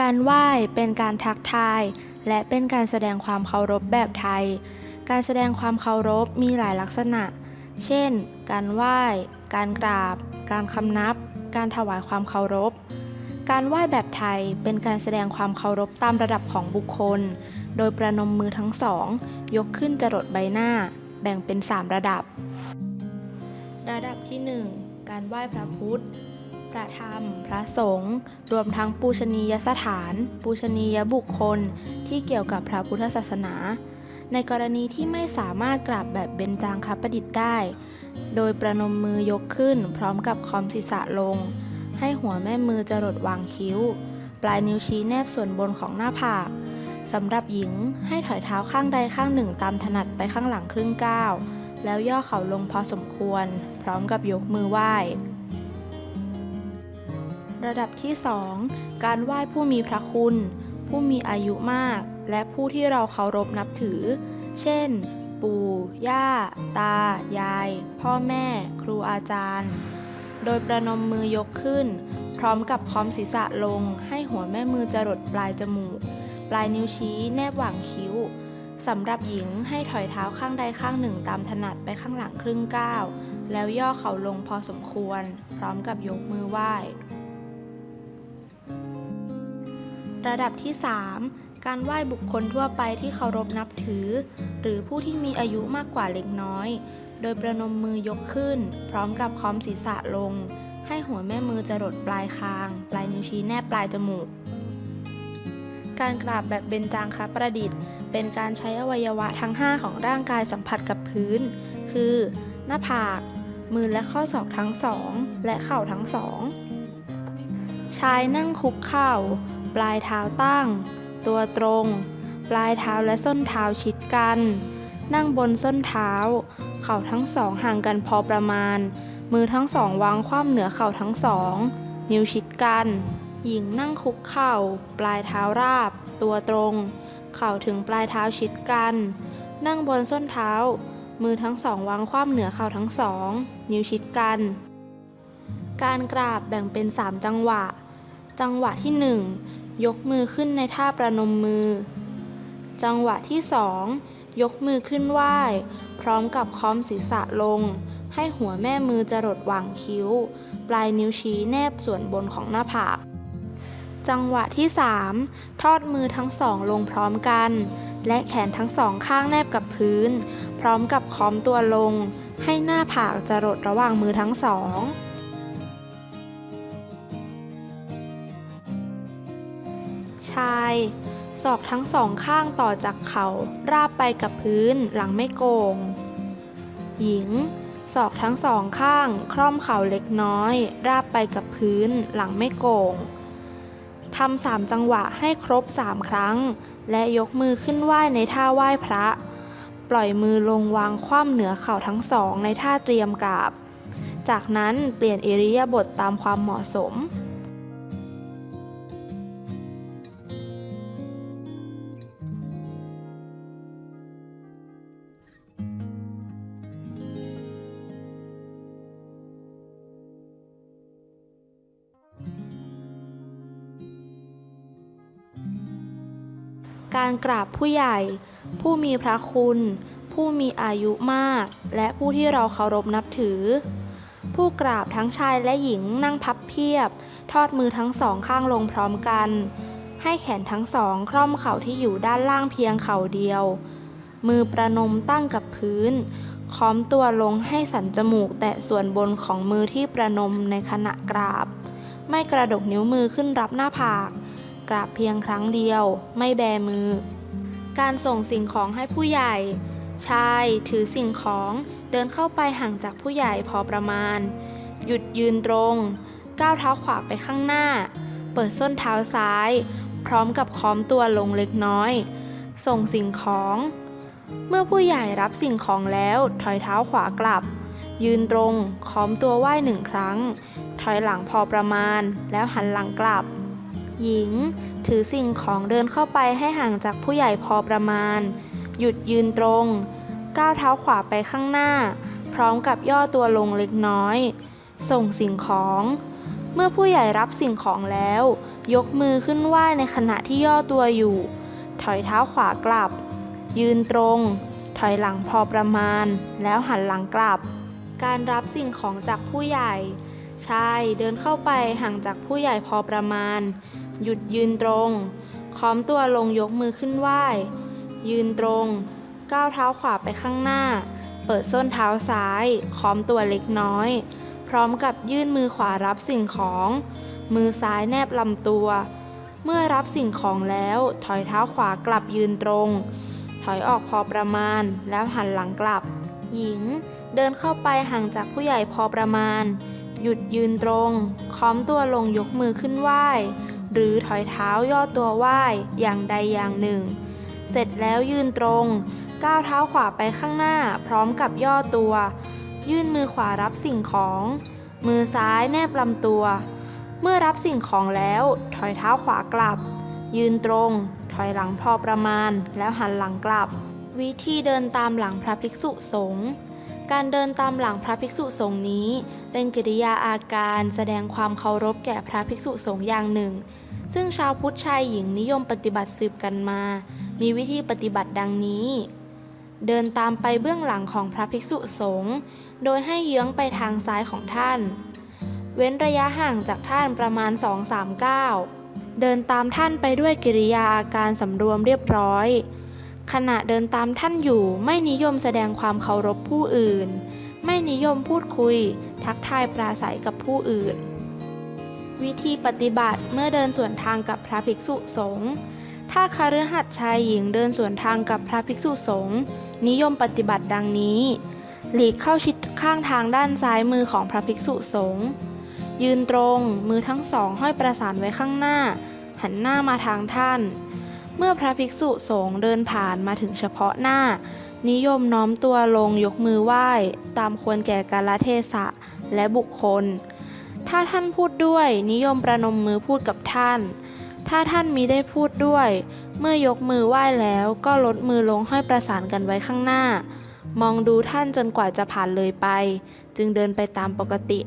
การไหว้เป็นการทักทาย และเป็นการแสดงความเคารพแบบไทย การแสดงความเคารพมีหลายลักษณะ เช่น การไหว้ การกราบ การคำนับ การถวายความเคารพ การไหว้แบบไทยเป็นการแสดงความเคารพตามระดับของบุคคล โดยประนมมือทั้งสอง ยกขึ้นจรดใบหน้า แบ่งเป็น 3 ระดับ ระดับที่ 1 การไหว้พระพุทธ พระธรรม พระสงฆ์ รวมทั้งปูชนียสถาน ปูชนียบุคคล ที่เกี่ยวกับพระพุทธศาสนา ในกรณีที่ไม่สามารถกราบแบบเบญจางคประดิษฐ์ได้ โดยประนมมือยกขึ้นพร้อมกับคอมศีรษะลง ให้หัวแม่มือจรดวางคิ้ว ปลายนิ้วชี้แนบส่วนบนของหน้าผากสำหรับหญิงให้ถอยเท้าข้างใดข้างหนึ่งตามถนัดไปข้างหลังครึ่งก้าว แล้วย่อเข่าลงพอสมควร พร้อมกับยกมือไหว้ ระดับที่ 2 การไหว้ผู้มีพระคุณ ผู้มีอายุมาก และผู้ที่เราเคารพนับถือ เช่น ปู่ ย่า ตา ยาย พ่อแม่ ครูอาจารย์ โดยประนมมือยกขึ้น พร้อมกับค้อมศีรษะลง ให้หัวแม่มือจรดปลายจมูก ปลายนิ้วชี้แนบหว่างคิ้วสำหรับหญิงให้ถอยเท้าข้างใดข้างหนึ่งตามถนัดไปข้างหลังครึ่งก้าว แล้วย่อเข่าลงพอสมควร พร้อมกับยกมือไหว้ ระดับที่ 3 การไหว้บุคคลทั่วไปที่เคารพนับถือ หรือผู้ที่มีอายุมากกว่าเล็กน้อย โดยประนมมือยกขึ้น พร้อมกับค้อมศีรษะลง ให้หัวแม่มือจรดปลายคาง ปลายนิ้วชี้แนบปลายจมูก การกราบแบบเบญจางคประดิษฐ์ เป็นการใช้อวัยวะทั้ง 5 ของร่างกายสัมผัสกับพื้น คือ หน้าผาก มือและข้อศอกทั้งสองและเข่าทั้งสองชายนั่งคุกเข่า ปลายเท้าตั้ง ตัวตรง ปลายเท้าและส้นเท้าชิดกัน นั่งบนส้นเท้า เข่าทั้งสองห่างกันพอประมาณ มือทั้งสองวางคว่ำเหนือเข่าทั้งสอง นิ้วชิดกัน หญิงนั่งคุกเข่า ปลายเท้าราบ ตัวตรง เข่าถึงปลายเท้าชิดกัน นั่งบนส้นเท้า มือทั้งสองวางคว่ำเหนือเข่าทั้งสอง นิ้วชิดกัน การกราบแบ่งเป็น 3 จังหวะ จังหวะที่ 1 ยกมือขึ้นในท่าประนมมือ จังหวะที่ 2 ยกมือขึ้นไหว้ พร้อมกับค้อมศีรษะลง ให้หัวแม่มือจรดหว่างคิ้ว ปลายนิ้วชี้แนบส่วนบนของหน้าผาก จังหวะที่ 3 ทอดมือทั้งสองลงพร้อมกัน และแขนทั้งสองข้างแนบกับพื้น พร้อมกับค้อมตัวลง ให้หน้าผากจรดระหว่างมือทั้งสอง ศอกทั้งสองข้างต่อจากเข่าราบไปกับพื้นหลังไม่โกง หญิง ศอกทั้งสองข้าง คล่อมเข่าเล็กน้อย ราบไปกับพื้นหลังไม่โกงทำสามจังหวะให้ครบสามครั้ง และยกมือขึ้นไหว้ในท่าไหว้พระ ปล่อยมือลงวางคว่ำเหนือเข่าทั้งสองในท่าเตรียมกราบ จากนั้นเปลี่ยนอิริยาบถตามความเหมาะสม การกราบผู้ใหญ่ ผู้มีพระคุณ ผู้มีอายุมาก และผู้ที่เราเคารพนับถือ ผู้กราบทั้งชายและหญิงนั่งพับเพียบ ทอดมือทั้งสองข้างลงพร้อมกัน ให้แขนทั้งสองคล่อมเข่าที่อยู่ด้านล่างเพียงเข่าเดียว มือประนมตั้งกับพื้นค้อมตัวลงให้สันจมูกแตะส่วนบนของมือที่ประนมในขณะกราบ ไม่กระดกนิ้วมือขึ้นรับหน้าผาก กราบเพียงครั้งเดียว ไม่แบมือ การส่งสิ่งของให้ผู้ใหญ่ ชายถือสิ่งของเดินเข้าไปห่างจากผู้ใหญ่พอประมาณ หยุดยืนตรง ก้าวเท้าขวาไปข้างหน้า เปิดส้นเท้าซ้าย พร้อมกับค้อมตัวลงเล็กน้อย ส่งสิ่งของ เมื่อผู้ใหญ่รับสิ่งของแล้วถอยเท้าขวากลับ ยืนตรงค้อมตัวไหว้หนึ่งครั้ง ถอยหลังพอประมาณแล้วหันหลังกลับ หญิง ถือสิ่งของเดินเข้าไปให้ห่างจากผู้ใหญ่พอประมาณ หยุดยืนตรง ก้าวเท้าขวาไปข้างหน้า พร้อมกับย่อตัวลงเล็กน้อย ส่งสิ่งของ เมื่อผู้ใหญ่รับสิ่งของแล้ว ยกมือขึ้นไหว้ในขณะที่ย่อตัวอยู่ ถอยเท้าขวากลับ ยืนตรง ถอยหลังพอประมาณ แล้วหันหลังกลับ การรับสิ่งของจากผู้ใหญ่ชายเดินเข้าไปห่างจากผู้ใหญ่พอประมาณ หยุดยืนตรง ค้อมตัวลงยกมือขึ้นไหว้ ยืนตรง ก้าวเท้าขวาไปข้างหน้า เปิดส้นเท้าซ้าย ค้อมตัวเล็กน้อย พร้อมกับยื่นมือขวารับสิ่งของ มือซ้ายแนบลำตัว เมื่อรับสิ่งของแล้ว ถอยเท้าขวากลับยืนตรง ถอยออกพอประมาณ แล้วหันหลังกลับ หญิง เดินเข้าไปห่างจากผู้ใหญ่พอประมาณ หยุดยืนตรง ค้อมตัวลงยกมือขึ้นไหว้ หรือถอยเท้าย่อตัวไหว้อย่างใดอย่างหนึ่ง เสร็จแล้วยืนตรง ก้าวเท้าขวาไปข้างหน้าพร้อมกับย่อตัว ยื่นมือขวารับสิ่งของ มือซ้ายแนบลำตัว เมื่อรับสิ่งของแล้ว ถอยเท้าขวากลับ ยืนตรง ถอยหลังพอประมาณ แล้วหันหลังกลับ วิธีเดินตามหลังพระภิกษุสงฆ์การเดินตามหลังพระภิกษุสงฆ์นี้ เป็นกิริยาอาการแสดงความเคารพแก่พระภิกษุสงฆ์อย่างหนึ่ง ซึ่งชาวพุทธชายหญิงนิยมปฏิบัติสืบกันมา มีวิธีปฏิบัติดังนี้ เดินตามไปเบื้องหลังของพระภิกษุสงฆ์ โดยให้เยื้องไปทางซ้ายของท่าน เว้นระยะห่างจากท่านประมาณ 2-3ก้าวเดินตามท่านไปด้วยกิริยาอาการสำรวมเรียบร้อย ขณะเดินตามท่านอยู่ไม่นิยมแสดงความเคารพผู้อื่น ไม่นิยมพูดคุย ทักทายปราศัยกับผู้อื่น วิธีปฏิบัติเมื่อเดินสวนทางกับพระภิกษุสงฆ์ถ้าคฤหัสถ์ชายหญิงเดินสวนทางกับพระภิกษุสงฆ์นิยมปฏิบัติดังนี้ หลีกเข้าชิดข้างทางด้านซ้ายมือของพระภิกษุสงฆ์ยืนตรงมือทั้งสองห้อยประสานไว้ข้างหน้า หันหน้ามาทางท่าน เมื่อพระภิกษุสงฆ์เดินผ่านมาถึงเฉพาะหน้า นิยมน้อมตัวลงยกมือไหว้ ตามควรแก่กาลเทศะและบุคคล ถ้าท่านพูดด้วย นิยมประนมมือพูดกับท่าน ถ้าท่านมีได้พูดด้วย เมื่อยกมือไหว้แล้วก็ลดมือลงห้อยประสานกันไว้ข้างหน้า มองดูท่านจนกว่าจะผ่านเลยไป จึงเดินไปตามปกติ